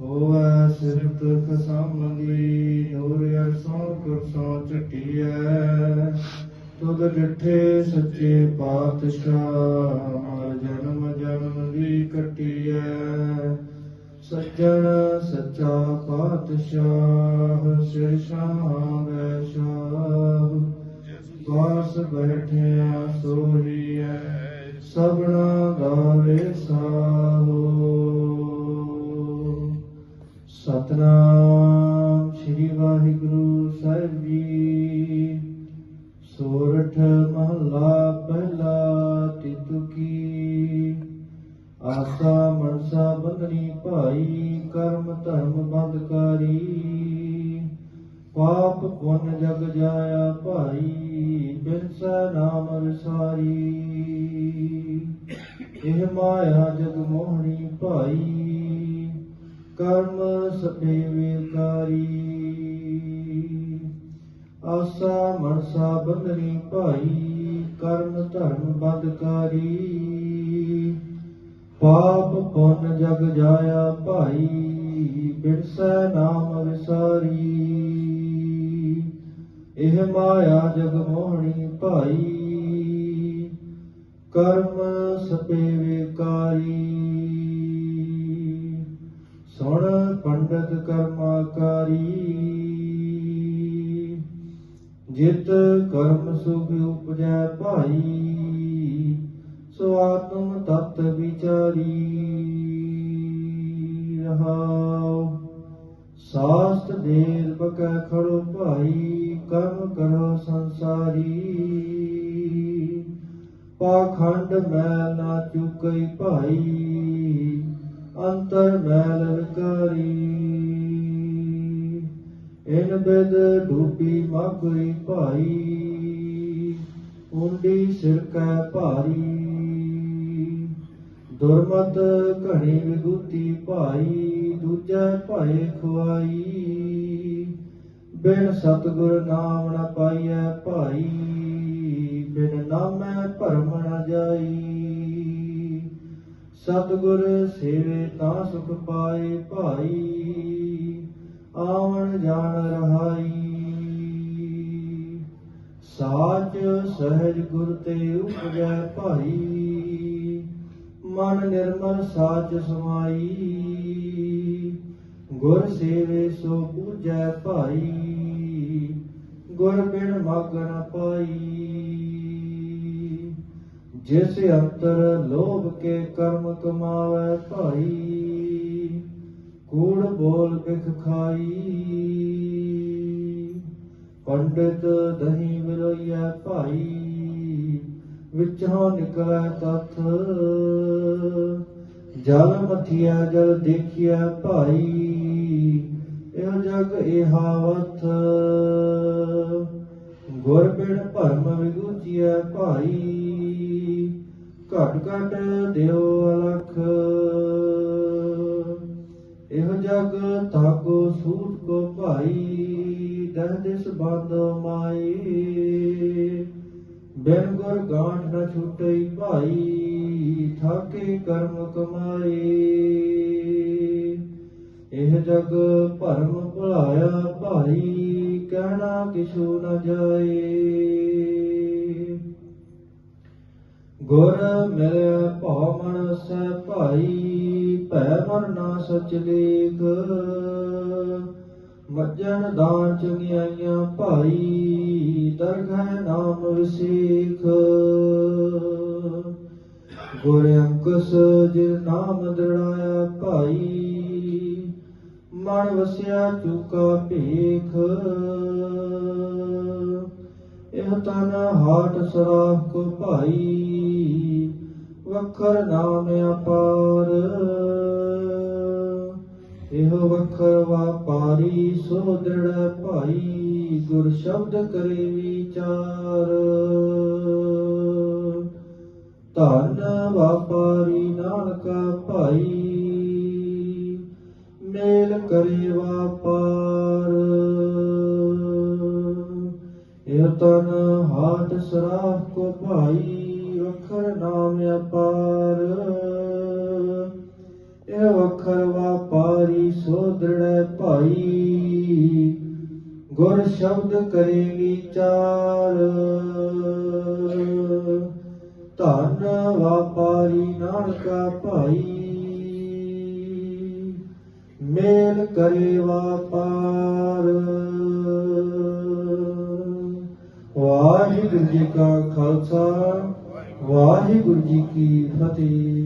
ਹੋਵੇ ਸਿਰਤ ਖਸਮੰਦੀ ਨੂਰ ਅਰਸੋਂ ਕੁਰਸੋਂ ਚਟਿਐ ਤੁਧ ਡਿਠੇ ਸੱਚੇ ਪਾਤਸ਼ਾਹ ਮਰ ਜਨਮ ਜਨਮ ਦੀ ਕਟਿਐ। ਸੱਜਣ ਸੱਚਾ ਪਾਤਸ਼ਾਹ, ਸਿਰ ਸ਼ਾਹ ਸ਼ਾਹ। ਵਾਸ ਬੈਠਿਆ ਸੋਹੀਐ, ਸਭਨਾ ਗਾਵੇ ਸਾਹੋ ਸਤਨਾਮ ਸ੍ਰੀ ਵਾਹਿਗੁਰੂ ਸਾਹਿਬ ਜੀ। ਸੋਰਠ ਮਹਲਾ ਪਹਿਲਾ ਤਿਤੁ ਕੀ? ਆਸਾ ਮਨਸਾ ਬੰਦਨੀ ਭਾਈ, ਕਰਮ ਧਰਮ ਬੰਦਕਾਰੀ ਪਾਪ ਪੁੰਨ ਜਗ ਜਾਇਆ ਭਾਈ ਬਿਨਸਾ ਨਾਮ ਰਸਾਰੀ। ਇਹ ਮਾਇਆ ਜਗ ਮੋਹਣੀ ਭਾਈ ਕਰਮ ਸਭੇ ਵਿਕਾਰੀ ਆਸਾ ਮਨਸਾ ਬੰਦਨੀ ਭਾਈ, ਕਰਮ ਧਰਮ ਬੰਦਕਾਰੀ ਪਾਪ ਪੁੰਨ ਜਗ ਜਾਇਆ ਭਾਈ, ਬਿਰਸੈ ਨਾਮ ਵਿਸਾਰੀ। ਇਹ ਮਾਇਆ ਜਗ ਮੋਹਣੀ ਭਾਈ, ਕਰਮ ਸਪੇ ਵਿਕਾਰੀ ਸੁਣ ਪੰਡਤ ਕਰਮਾਕਾਰੀ। ਜਿਤ ਕਰਮ ਸੁਖ ਉਪਜੈ ਭਾਈ, ਸੋ ਆਤਮ ਤਤ ਵਿਚਾਰੀ। ਰਹਾਉ, ਸਾਸਤ ਦੇਰ ਬਕੈ ਖੜੋ ਭਾਈ, ਕਰਮ ਕਰੋ ਸੰਸਾਰੀ। ਪਾਖੰਡ ਮੈਲ ਨਾ ਚੁਕਈ ਭਾਈ ਅੰਤਰ ਮੈਲ ਵਿਕਾਰੀ ਇਨ ਬਿਦ ਡੂਬੀ ਮਗਰੀ ਭਾਈ। ਉਂਡੀ ਸਿਰ ਕੈ ਭਾਰੀ। ਦੁਰਮਤ ਘਣੀ ਵਿਗੂਤੀ ਭਾਈ, ਦੂਜੈ ਭਾਏ ਖੁਆਈ। ਬਿਨ ਸਤਗੁਰ ਨਾਮ ਨ ਪਾਈਐ ਭਾਈ, ਬਿਨ ਨਾਮੈ ਭਰਮ ਨ ਜਾਈ। ਸਤਗੁਰ ਸੇਵੇ ਤਾਂ ਸੁਖ ਪਾਏ ਭਾਈ, ਆਵਣ ਜਾਣ ਰਹਾਈ। ਸਾਚ ਸਹਿਜ ਗੁਰ ਤੇ ਉਪਜੈ ਭਾਈ, ਮਨ ਨਿਰਮਲ ਸਾਚ ਸਮਾਈ। ਗੁਰ ਸੇਵੇ ਸੋ ਪੂਜੈ ਭਾਈ, ਗੁਰ ਬਿਨ ਮਗ ਨ ਪਾਈ। ਜਿਸ ਅੰਤਰ ਲੋਭ ਕੇ ਕਰਮ ਕਮਾਵੇ ਭਾਈ, ਕੂੜ ਬੋਲ ਬਿਖ ਖਾਈ। ਪੰਡਿਤ ਦਹੀਂ ਵਿਲੋਈਐ ਭਾਈ, ਵਿੱਚੋਂ ਨਿਕਲੈ ਤਥ। ਜਲ ਮਥਿਆ ਜਲ ਦੇਖਿਆ ਭਾਈ, ਇਹ ਜਗ ਇਹਾਵਤ ਗੁਰ ਬਿਨ ਭਰਮ ਵਿਗੂਚਿਆ ਭਾਈ। ਘਟ ਘਟ ਦਿਓ ਅਲਖ। ਇਹ ਜਗ ਤਾਕੋ ਸੂਤ ਕੋ ਭਾਈ, ਦਹ ਦਿਸ ਬੰਦ ਮਾਈ। ਬਿਨ ਗੁਰ ਗਾਂਠ ਨ ਛੁਟਈ ਭਾਈ, ਥਾਕੇ ਕਰਮ ਕਮਾਏ ਇਹ ਜਗ ਭਰਮ ਭੁਲਾਇਆ ਭਾਈ, ਕਹਿਣਾ ਕਿਛੂ ਨ ਜਾਏ ਗੁਰ ਮਿਲਿਆ ਭਉ ਮਨ ਸੈ ਭਾਈ ਭੈ ਮਰਨਾ ਸਚ ਲੇਖ। ਮੱਜਣ ਦਾਨ ਚੰਗਿਆਈਆਂ ਭਾਈ, ਦਰਗਹਿ ਨਾਮ ਵਿਸੇਖ ਗੁਰ ਅੰਕਸ ਜਿ ਨਾਮ ਦੜਾਇਆ ਭਾਈ, ਮਨ ਵਸਿਆ ਚੁਕਾ ਭੇਖ। ਇਹ ਤਨ ਹਾਟ ਸਰਾਖ ਕੋ ਭਾਈ ਵਖਰ ਨਾਮ ਅਪਾਰ। ਇਹੋ ਵਖਰ ਵਾਪਾਰੀ ਸੋ ਦ੍ਰਿੜ ਭਾਈ, ਗੁਰ ਸ਼ਬਦ ਕਰੇ ਵਿਚਾਰ। ਧਨ ਵਾਪਾਰੀ ਨਾਨਕਾ ਭਾਈ, ਮੇਲ ਕਰੇ ਵਾਪਾਰ। ਇਹ ਤਨ ਹਾਟ ਸਰਾਖ ਕੋ ਭਾਈ ਵਖਰ ਨਾਮ ਅਪਾਰ। ਇਹ ਵਖਰ ਵਾਪਾਰੀ ਸੋ ਦ੍ਰਿੜੈ ਭਾਈ। ਗੁਰ ਸ਼ਬਦ ਕਰੇ ਵਿਚਾਰ। ਧਨ ਵਾਪਾਰੀ ਨਾਨਕਾ ਭਾਈ। ਮੇਲ ਕਰੇ ਵਾਪਾਰ। ਵਾਹਿਗੁਰੂ ਜੀ ਕਾ ਖਾਲਸਾ। ਵਾਹਿਗੁਰੂ ਜੀ ਕੀ ਫਤਿਹ।